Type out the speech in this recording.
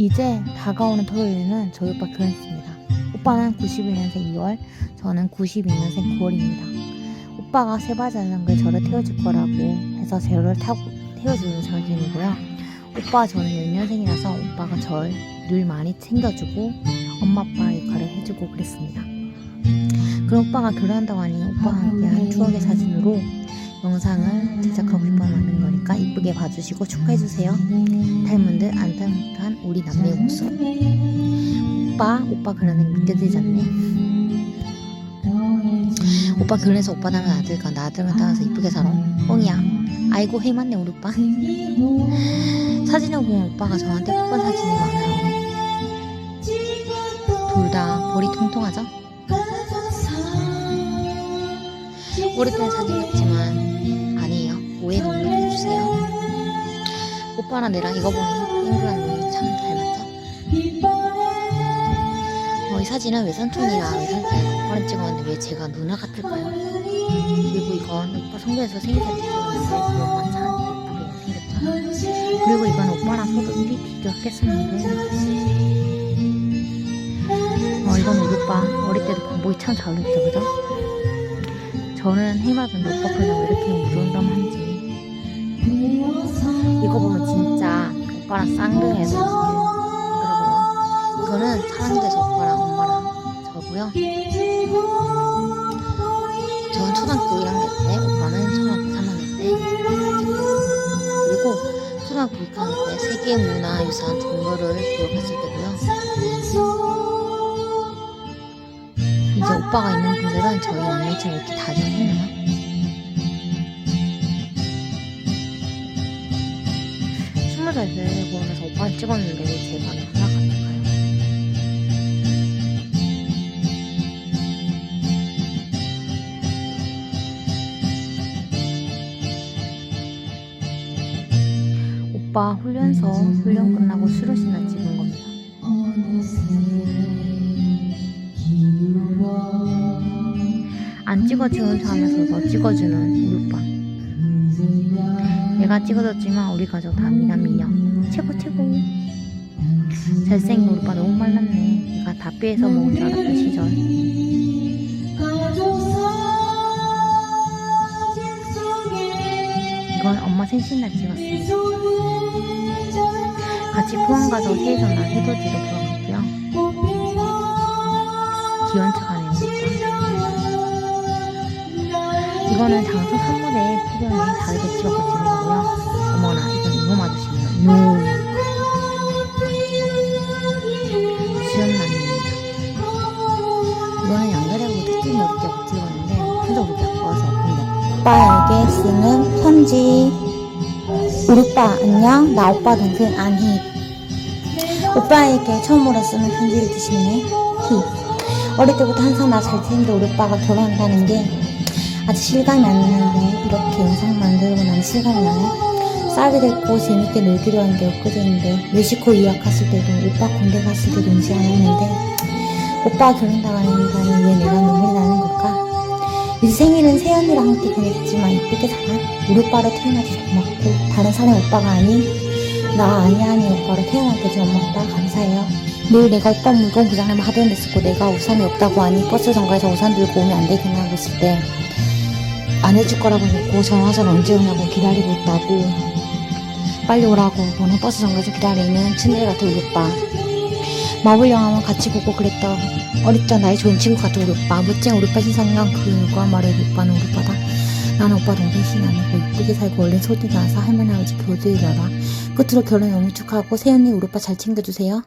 이제 다가오는 토요일은 저희 오빠 결혼했습니다. 오빠는 91년생 2월, 저는 92년생 9월입니다. 오빠가 세바자전거에 저를 태워줄 거라고 해서 저를 타고 태워주는 자신이고요. 오빠 저는 10년생이라서 오빠가 절 늘 많이 챙겨주고 엄마 아빠 역할을 해주고 그랬습니다. 그럼 오빠가 결혼한다고 하니 오빠와 함께한 추억의 사진으로 영상을 제작하고 싶어 만든 거니까 이쁘게 봐주시고 축하해주세요. 닮은 듯안 닮은 우리 남매의 모습. 오빠, 오빠 결혼은 믿겨지지 않네. 오빠 결혼해서 오빠 닮은 아들과 나 아들만 따라서 이쁘게 살아. 뻥이야. 아이고 해 맞네 우리 오빠. 사진을 보면 오빠가 저한테 뽀뽀한 사진이 많아요. 둘 다 머리 통통하죠? 오래된 사진 같지만 오빠랑 내랑 이거 보니 앵글한 눈이 참 닮았죠? 어, 이 사진은 외삼촌이랑 외삼촌이랑 오빠랑 찍었는데 왜 제가 누나 같을까요? 그리고 이건 오빠 성교에서 생일 사진 찍었는데 그 엄마 참 예쁘게 생겼죠? 그리고 이건 오빠랑 서로 1위 비교했었는데 어, 이건 우리 오빠 어릴 때도 방복이 참 잘 어울렸죠 그죠? 저는 해마다 오빠 표정 왜 이거 보면 진짜 오빠랑 쌍둥이에서 여러분. 이거는 촬영돼서 오빠랑 엄마랑 저고요. 저는 초등학교 1학년 때 오빠는 초등학교 3학년 때 그리고 초등학교 6학년 때 세계문화유산 종로를 기록했을 때고요. 이제 오빠가 있는 분들은 저희 남매처럼 이렇게 다정해요 스무 살때 보면서 오빠를 찍었는데 왜 제가 누나 같을까요? 오빠 훈련소 훈련 끝나고 수료식날 찍은 겁니다. 안 찍어주는 척 하면서 더 찍어주는 우리 오빠. 내가 찍어줬지만 우리 가족 다 미남 미녀. 최고 최고. 잘생긴 우리 오빠 너무 말랐네. 내가 다 빼서 먹은 줄 알았던 시절. 이건 엄마 생신날 찍었습니다. 같이 포항 가서 새해 전날 해돋이로 돌아갔고요. 귀여운 척하네요, 오빠. 이거는 장소 선물에 푸견에 다르게 찍어서 거고요. 어머나, 이건 이거 맞으시네요. 요. 수연남입니다. 이거는 양다리하고 특징 머리띠하고 찍었는데 혼자 우리 아까워서 근데 오빠에게 쓰는 편지 우리 오빠 안녕 나 오빠 동생 안희 오빠에게 처음으로 쓰는 편지를 드시네 히 어릴 때부터 항상 나잘 챙겨 우리 오빠가 결혼한다는 게 아직 실감이 안 나는데 이렇게 영상 만들고 난 실감이 나네. 싸게 됐고 재밌게 놀기로 한 게 엊그제인데 멕시코 유학 갔을 때도 오빠 군대 갔을 때도 인지 않았는데 오빠 결혼 당하는 왜 내가 눈물이 나는 걸까? 이제 생일은 세연이랑 함께 보냈지만 이쁘게 살아 우리 오빠로 태어나서 고맙고 다른 사람 오빠가 아닌 나 아니 아니 오빠로 태어나게 준 엄마 아빠 감사해요. 늘 내가 오빠 물건 부장님 하던 데 쓰고 내가 우산이 없다고 하니 버스 정거에서 우산 들고 오면 안 되겠나 하고 있을 때 안 해줄 거라고 했고 전화선 언제 오냐고 기다리고 있다고. 빨리 오라고 보는 버스 정거에서 기다리는 친구 같은 우리 오빠. 마블 영화만 같이 보고 그랬던 어릴 적 나의 좋은 친구 같은 우리 오빠. 멋쟁 우리 오빠 신상형 그거 말해 우리 오빠는 우리 오빠다. 나는 오빠 동생이 아니고 이쁘게 살고 얼른 소리 나서 할머니 아버지 교도해줘라. 끝으로 결혼 너무 축하하고 세연이 우리 오빠 잘 챙겨주세요